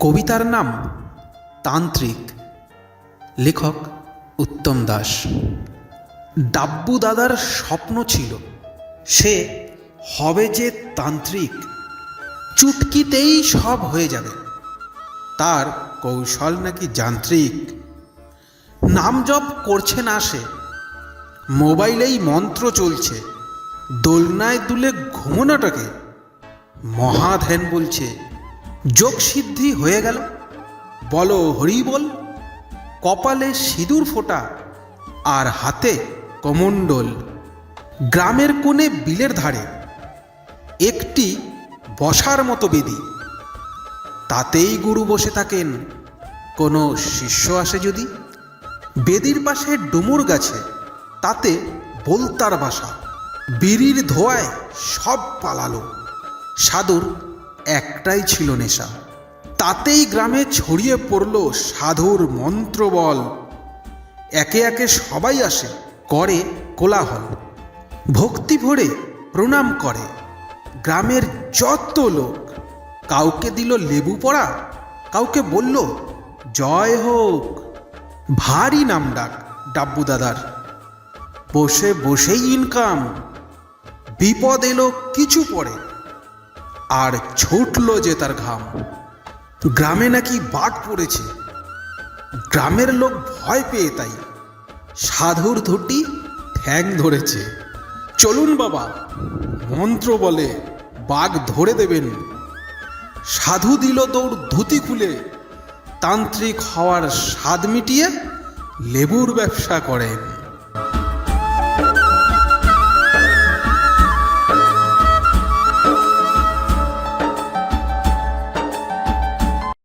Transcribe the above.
কবিতার নাম তান্ত্রিক, লেখক উত্তম দাস। ডাব্বু দাদার স্বপ্ন ছিল, সে হবে যে তান্ত্রিক। চুটকিতেই সব হয়ে যাবে। তার কৌশল নাকি যান্ত্রিক? নাম জপ করছে না সে। মোবাইলেই মন্ত্র চলছে। দোলনায় দুলে ঘুমোনোটাকে মহাধ্যান বলছে। যোগ সিদ্ধি হয়ে গেল। বলো হরি বল, কপালে সিঁদুর ফোঁটা আর হাতে কমণ্ডল। গ্রামের কোণে বিলের ধারে, একটি বসার মতো বেদি। তাতেই গুরু বসে থাকেন, কোনো শিষ্য আসে যদি। বেদির পাশে ডুমুর গাছে, তাতে বলতার বাসা। বিড়ির ধোয়ায় সব পালালো। সাধুর একটাই ছিল নেশা। তাতেই গ্রামে ছড়িয়ে পড়ল সাধুর মন্ত্রবল। একে একে সবাই আসে, করে কোলাহল। ভক্তি ভরে প্রণাম করে গ্রামের যত লোক। কাউকে দিল লেবু পড়া, কাউকে বলল, জয় হোক। ভারী নাম ডাক ডাব্বু দাদার। বসে বসেই ইনকাম বিপদ এলো, কিছু পড়ে আর ছুটলো যে তার ঘাম। গ্রামে নাকি বাঘ পড়েছে। গ্রামের লোক ভয় পেয়ে তাই সাধুর ধুটি ঠ্যাং ধরেছে। চলুন বাবা, মন্ত্র বলে বাঘ ধরে দেবেন। সাধু দিল দৌড় ধুতি খুলে। তান্ত্রিক হওয়ার স্বাদ মিটিয়ে লেবুর ব্যবসা করেন।